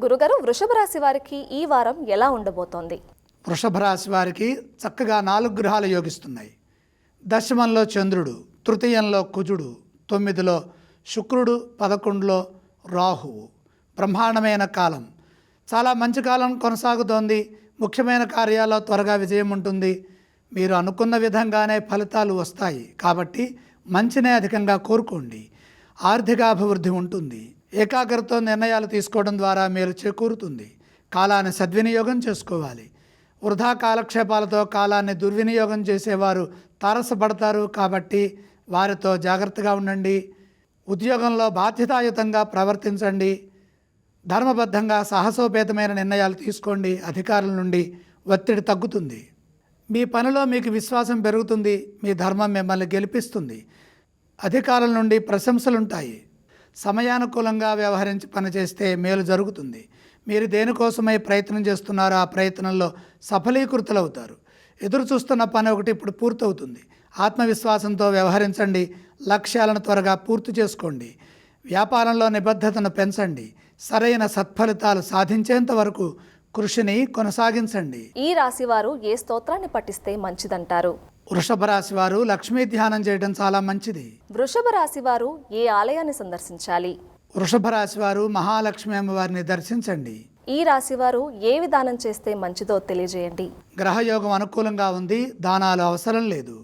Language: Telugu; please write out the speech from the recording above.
గురుగారు వృషభ రాశి వారికి ఈ వారం ఎలా ఉండబోతోంది? వృషభ రాశి వారికి చక్కగా నాలుగు గ్రహాలు యోగిస్తున్నాయి. దశమంలో చంద్రుడు తృతీయంలో కుజుడు తొమ్మిదిలో శుక్రుడు పదకొండులో రాహువు. బ్రహ్మాండమైన కాలం. చాలా మంచి కాలం కొనసాగుతోంది. ముఖ్యమైన కార్యాల్లో త్వరగా విజయం ఉంటుంది. మీరు అనుకున్న విధంగానే ఫలితాలు వస్తాయి. కాబట్టి మంచినే అధికంగా కోరుకోండి. ఆర్థికాభివృద్ధి ఉంటుంది. ఏకాగ్రతతో నిర్ణయాలు తీసుకోవడం ద్వారా మేలు చేకూరుతుంది. కాలాన్ని సద్వినియోగం చేసుకోవాలి. వృధా కాలక్షేపాలతో కాలాన్ని దుర్వినియోగం చేసేవారు తారసపడతారు కాబట్టి వారితో జాగ్రత్తగా ఉండండి. ఉద్యోగంలో బాధ్యతాయుతంగా ప్రవర్తించండి. ధర్మబద్ధంగా సాహసోపేతమైన నిర్ణయాలు తీసుకోండి. అధికారుల నుండి ఒత్తిడి తగ్గుతుంది. మీ పనిలో మీకు విశ్వాసం పెరుగుతుంది. మీ ధర్మం మిమ్మల్ని గెలిపిస్తుంది. అధికారుల నుండి ప్రశంసలుంటాయి. సమయానుకూలంగా వ్యవహరించి పనిచేస్తే మేలు జరుగుతుంది. మీరు దేనికోసమై ప్రయత్నం చేస్తున్నారో ఆ ప్రయత్నంలో సఫలీకృతులవుతారు. ఎదురు చూస్తున్న పని ఒకటి ఇప్పుడు పూర్తవుతుంది. ఆత్మవిశ్వాసంతో వ్యవహరించండి. లక్ష్యాలను త్వరగా పూర్తి చేసుకోండి. వ్యాపారంలో నిబద్ధతను పెంచండి. సరైన సత్ఫలితాలు సాధించేంత వరకు కృషిని కొనసాగించండి. ఈ రాశి వారు ఏ స్తోత్రాన్ని పఠిస్తే మంచిదంటారు? వృషభ రాశి వారు లక్ష్మీ ధ్యానం చేయడం చాలా మంచిది. వృషభ రాశి వారు ఏ ఆలయాన్ని సందర్శించాలి? వృషభ రాశి వారు మహాలక్ష్మి అమ్మవారిని దర్శించండి. ఈ రాశి వారు ఏ విధానం చేస్తే మంచిదో తెలియజేయండి. గ్రహయోగం అనుకూలంగా ఉంది దానాలు అవసరం లేదు.